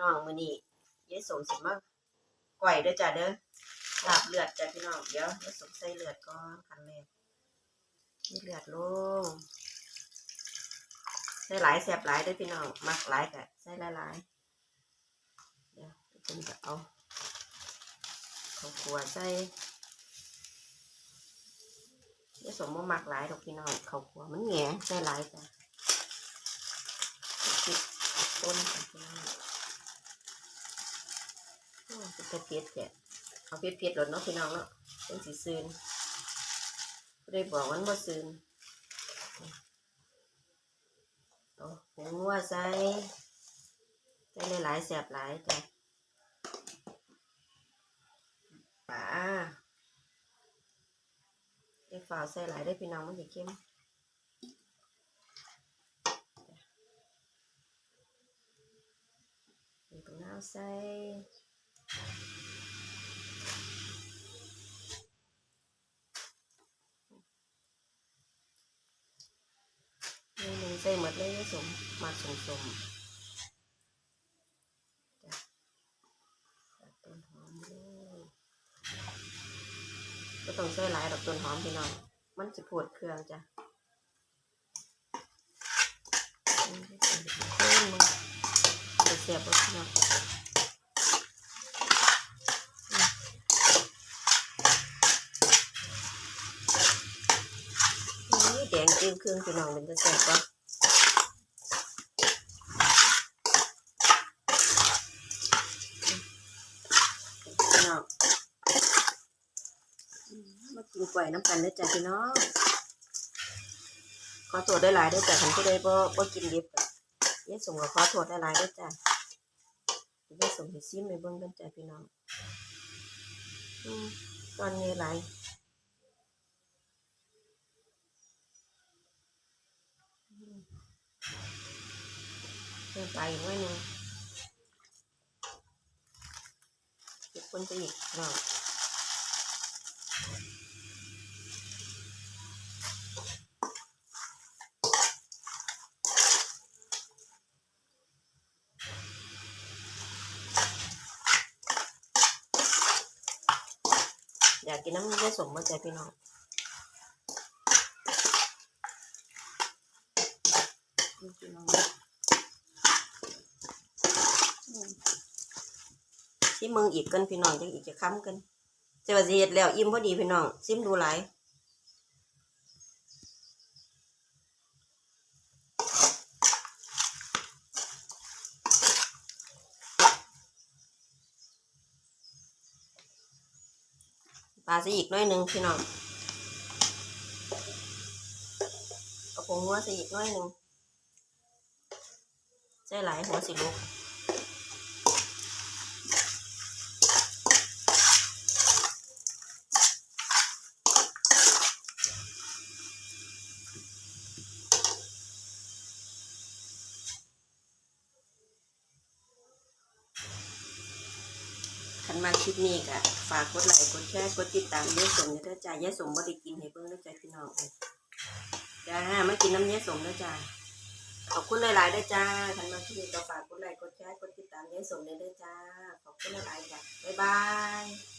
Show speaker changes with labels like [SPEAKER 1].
[SPEAKER 1] น้องมือนี้ยายสมสิมาก่อยเด้อจ้ะเด้อลาบเลือดจ้ะพี่น้องเดี๋ยวยายสมใส่เลือดก่อนคันแรกนี่เลือดลงใส่หลายแซ่บหลายด้อพี่น้องมักหลายก็ใส่หลายๆเดี๋ยวเพิ่นจะเอาข้าวคั่วใส่ยายสมมักหลายดอกพี่น้องข้าวคั่วมันแง่ใส่หลายจ้ะพริกต้นจ้ะพี่น้อง โอ้เป็เพียดแกะเอาเพียดเพียดหลดเนาะพี่น้องเนาะเป็นสีซืนบ่ได้บอกวันบ่ซืนเอาผงนัวใส่ใส่หลายๆแสบหลายจ้ะปลาเด็กฝ่าวใส่หลายได้พี่น้องมันจะเข้มมีปังนาวใส่ ใส่หมดเลยสมมาสมสมจะต้นหอมเลยก็ต้องใส่หลายดอกต้นหอมพี่น้องมันจะปวดเครื่องจ้ะเพิ่มมาจะเสียบบ่พี่น้องอืมนี่แด งจิ้มเครื่องพี่น้องมันจะแซ่บปะพี่น้องมากินกล้วยน้ำกันได้จ้ะพี่น้องขอโทษได้หลายๆเด้จ้ะคันผู้ใดบ่บ่กินดิบก็ยายสมก็ขอโทษได้หลายๆเด้จ้ะยายสมสิซิมให้เบิ่งเด้อจ้ะพี่น้องตอนนี้หลายอืม เพิ่มไปอีกหน่อยหนึงเก็บคนไปอีกเนาะอยากกินน้ำยาสมมาใจพี่น้อง นี่พี่น้องอืมที่มึงอีกกันพี่น้องยังอีกจะค้ำกันเจ้าสิเฮ็ดแล้วอิ่มพอดีพี่น้องซิมดูหลายปลาสิอีกหน้อยหนึ่งพี่น้องเอาผงนัวสิอีกหน้อยหนึ่ง ใส่หลายหัวสิลูกขันมาคลิปนี้ก็ฝากกดไลค์กดแชร์กดติดตามยายสมเด้อจ้ายายสมบ่ได้กินให้เบิ่งเด้อจ้าพี่น้องจ้ามากินน้ำยายสมเด้อจ้า ขอบคุณหลายๆเด้จ้าขันมาที่นี่ก็ฝากกดไลค์กดแชร์กดติดตามยายสมเด้อจ้า ขอบคุณหลายๆจ้าบ๊ายบาย